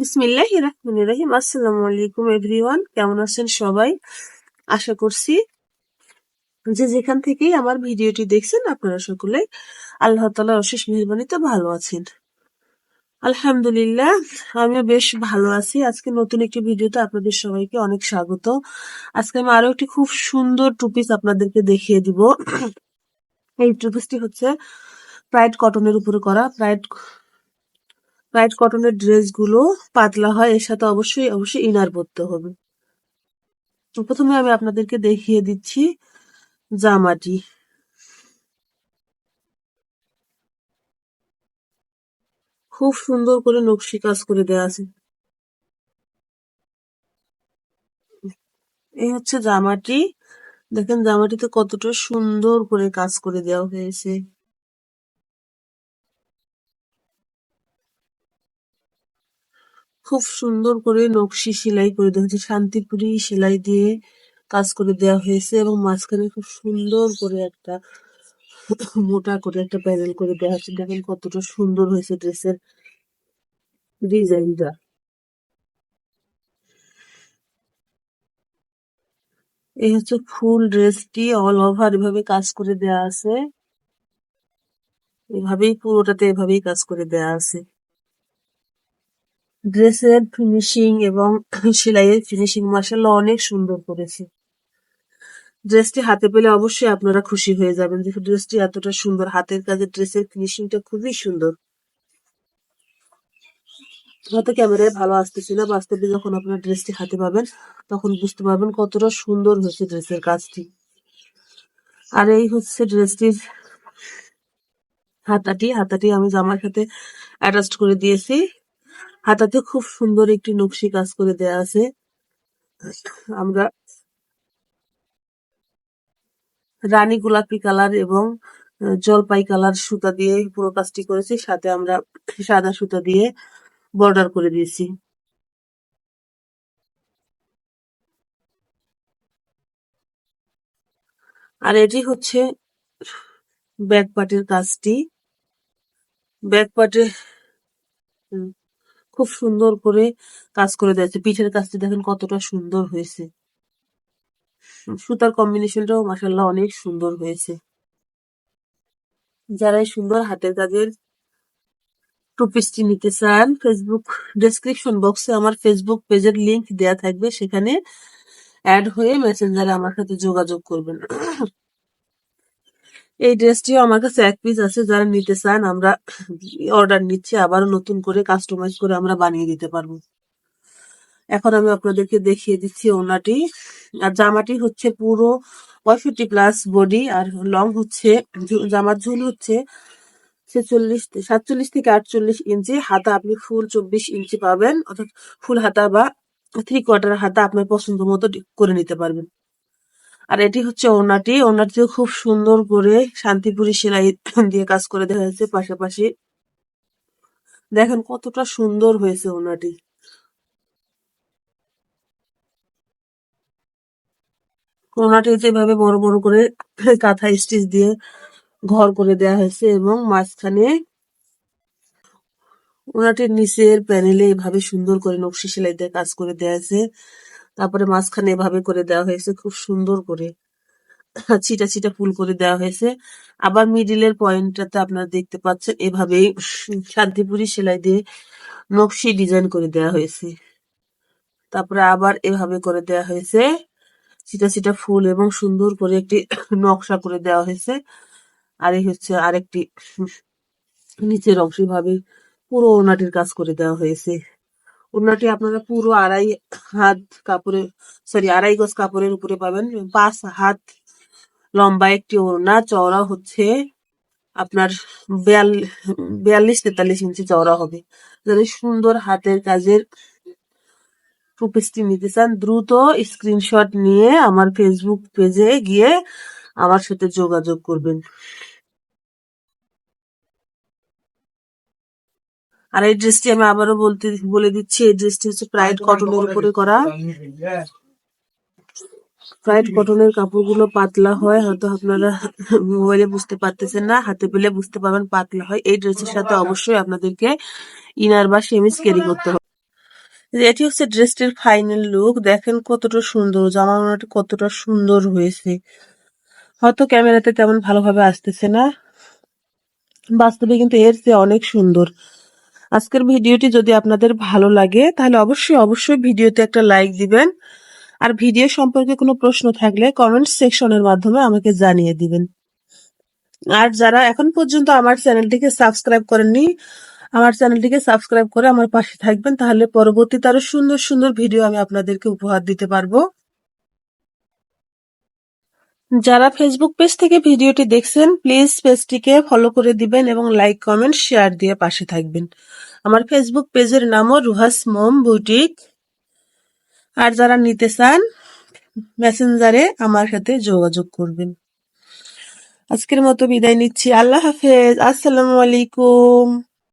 বিসমিল্লাহ রহমান রহিম আসসালামু আলাইকুম এভরিওয়ান। কেমন আছেন সবাই? আশা করছি যে যেখান থেকেই আমার ভিডিওটি দেখছেন, আপনারা সকলে আল্লাহ তালার অশেষ মেহরবানিতে ভালো আছেন। আলহামদুলিল্লাহ, আমিও বেশ ভালো আছি। আজকে নতুন একটি ভিডিওতে আপনাদের সবাইকে অনেক স্বাগত। আজকে আমি আরও একটি খুব সুন্দর টুপিস আপনাদেরকে দেখিয়ে দিব। এই টুপিসটি হচ্ছে প্রাইড কটনের উপরে করা। প্রাইড প্রাইড কটনের ড্রেসগুলো পাতলা হয়, এর সাথে অবশ্যই অবশ্যই ইনার পরতে হবে। প্রথমে আমি আপনাদেরকে দেখিয়ে দিচ্ছি জামাটি। খুব সুন্দর করে নকশি কাজ করে দেওয়া আছে। এই হচ্ছে জামাটি। দেখেন জামাটিতে কতটা সুন্দর করে কাজ করে দেওয়া হয়েছে। খুব সুন্দর করে নকশি সেলাই করে দেওয়া হয়েছে। শান্তিপুরি সেলাই দিয়ে কাজ করে দেওয়া হয়েছে এবং মাঝখানে খুব সুন্দর করে একটা মোটা করে একটা প্যানেল করে দেওয়া হয়েছে। দেখেন কতটা সুন্দর হয়েছে ড্রেসের ডিজাইনটা। এই হচ্ছে ফুল ড্রেসটি অল ওভার এভাবে কাজ করে দেওয়া আছে। এভাবেই পুরোটাতে এভাবেই কাজ করে দেওয়া আছে। ড্রেসের ফিনিশিং এবং সেলাইয়ের ফিনিশিং মার্শাল্লাহ অনেক সুন্দর করেছে। ড্রেসটি হাতে পেলে অবশ্যই আপনারা খুশি হয়ে যাবেন যে ড্রেসটি এতটা সুন্দর। হাতের কাজের ড্রেসের ফিনিশিংটা খুবই সুন্দর। হয়তো ক্যামেরায় ভালো আসতেছে না, বাস্তবে যখন আপনার ড্রেসটি হাতে পাবেন, তখন বুঝতে পারবেন কতটা সুন্দর হয়েছে ড্রেসের কাজটি। আর এই হচ্ছে ড্রেসটির হাতাটি। হাতাটি আমি জামার সাথে অ্যাটাচ করে দিয়েছি। হাতাতে খুব সুন্দর একটি নকশি কাজ করে দেয়া আছে। আমরা রানী গোলাপি কালার এবং জলপাই কালার সুতা দিয়ে পুরো কাজটি করেছি। সাথে আমরা সাদা সুতা দিয়ে বর্ডার করে দিয়েছি। আর এটি হচ্ছে ব্যাক পার্টের কাজটি। ব্যাক পার্টে খুব সুন্দর করে কাজ করে দিয়েছে। পিঠের কাজটি দেখেন কতটা সুন্দর হয়েছে। সুতার কম্বিনেশনটাও মাসাল্লাহ অনেক সুন্দর হয়েছে। যারা এই সুন্দর হাতের কাজের টুপিসটি নিতে চান ফেসবুক ডেসক্রিপশন বক্সে আমার ফেসবুক পেজের লিংক দেয়া থাকবে। সেখানে অ্যাড হয়ে মেসেঞ্জারে আমার সাথে যোগাযোগ করবেন। এই ড্রেসটিও আমার কাছে এক পিস আছে, যারা নিতে চান আমরা অর্ডার নিচ্ছি, আবারও নতুন করে কাস্টমাইজ করে আমরা বানিয়ে দিতে পারব। এখন আমি আপনাদেরকে দেখিয়ে দিচ্ছি ওনাটি। আর জামাটি হচ্ছে পুরো পঁয়ষট্টি প্লাস বডি আর লং হচ্ছে জামার ঝুল হচ্ছে ছেচল্লিশ, সাতচল্লিশ থেকে আটচল্লিশ ইঞ্চি। হাতা আপনি ফুল চব্বিশ ইঞ্চি পাবেন, অর্থাৎ ফুল হাতা বা থ্রি কোয়ার্টার হাতা আপনার পছন্দ মতো করে নিতে পারবেন। আর এটি হচ্ছে ওনাটি ওনাটিও খুব সুন্দর করে শান্তিপুরি সেলাই দিয়ে কাজ করে দেওয়া হয়েছে পাশাপাশি। দেখেন কতটা সুন্দর হয়েছে ওনাটি ওনাটি যেভাবে বড় বড় করে কাঁথা স্টিচ দিয়ে ঘর করে দেওয়া হয়েছে এবং মাঝখানে ওনাটির নিচের প্যানেলে এভাবে সুন্দর করে নকশি সেলাই দিয়ে কাজ করে দেওয়া হয়েছে। তারপরে মাঝখানে এভাবে করে দেওয়া হয়েছে, খুব সুন্দর করে। ছিটা ছিটা ফুল করে দেওয়া হয়েছে। আবার মিডিলের পয়েন্টটাতে আপনারা দেখতে পাচ্ছেন, এভাবেই শান্তিপুরি সেলাই দিয়ে নকশি ডিজাইন করে দেওয়া হয়েছে। তারপরে আবার এভাবে করে দেওয়া হয়েছে, ছিটা ছিটা ফুল এবং সুন্দর করে একটি নকশা করে দেওয়া হয়েছে। আর এই হচ্ছে আরেকটি, নিচের অংশ ভাবে পুরো ওনাটির কাজ করে দেওয়া হয়েছে। ওনাটি আপনারা পুরো আড়াই হাত কাপড়ে সরি আড়াই গজ কাপড়ের উপরে পাবেন। পাঁচ হাত লম্বা একটি ওড়না, চওড়া হচ্ছে আপনার বিয়াল্লিশ তেতাল্লিশ ইঞ্চি চওড়া হবে। যারা সুন্দর হাতের কাজের টুপিসটি নিতে চান, দ্রুত স্ক্রিনশট নিয়ে আমার ফেসবুক পেজে গিয়ে আমার সাথে যোগাযোগ করবেন। আর এই ড্রেসটি আমি আবারও বলতে বলে দিচ্ছি এই ড্রেসটি হচ্ছে প্রাইড কটনের উপরে করা। প্রাইড কটনের কাপড়গুলো পাতলা হয় হয়তো আপনারা মোবাইলে বুঝতে পারতেছেন না হাতে পেলে বুঝতে পারবেন পাতলা হয়। এই ড্রেসের সাথে অবশ্যই আপনাদেরকে ইনার বা সেমিস ক্যারি করতে হবে। এটি হচ্ছে ড্রেসটির ফাইনাল লুক দেখেন কতটা সুন্দর জামা ওনাটা কতটা সুন্দর হয়েছে। হয়তো ক্যামেরাতে তেমন ভালোভাবে আসতেছে না। বাস্তবে কিন্তু এর চেয়ে অনেক সুন্দর। আজকের ভিডিওটি যদি আপনাদের ভালো লাগে, তাহলে অবশ্যই অবশ্যই ভিডিওতে একটা লাইক দিবেন। আর ভিডিও সম্পর্কে কোনো প্রশ্ন থাকলে কমেন্ট সেকশনের মাধ্যমে আমাকে জানিয়ে দিবেন। আর যারা এখন পর্যন্ত আমার চ্যানেলটিকে সাবস্ক্রাইব করেননি, আমার চ্যানেলটিকে সাবস্ক্রাইব করে আমার পাশে থাকবেন, তাহলে পরবর্তীতে আরও সুন্দর সুন্দর ভিডিও আমি আপনাদেরকে উপহার দিতে পারব। যারা ফেসবুক পেজ থেকে ভিডিওটি দেখছেন প্লিজ পেজটিকে ফলো করে দিবেন এবং লাইক কমেন্ট শেয়ার দিয়ে পাশে থাকবেন। আমার ফেসবুক পেজের নামও রুহাস মোম বুটিক। আর যারা নিতে চান মেসেঞ্জারে আমার সাথে যোগাযোগ করবেন। আজকের মতো বিদায় নিচ্ছি। আল্লাহ হাফেজ। আসসালামু আলাইকুম।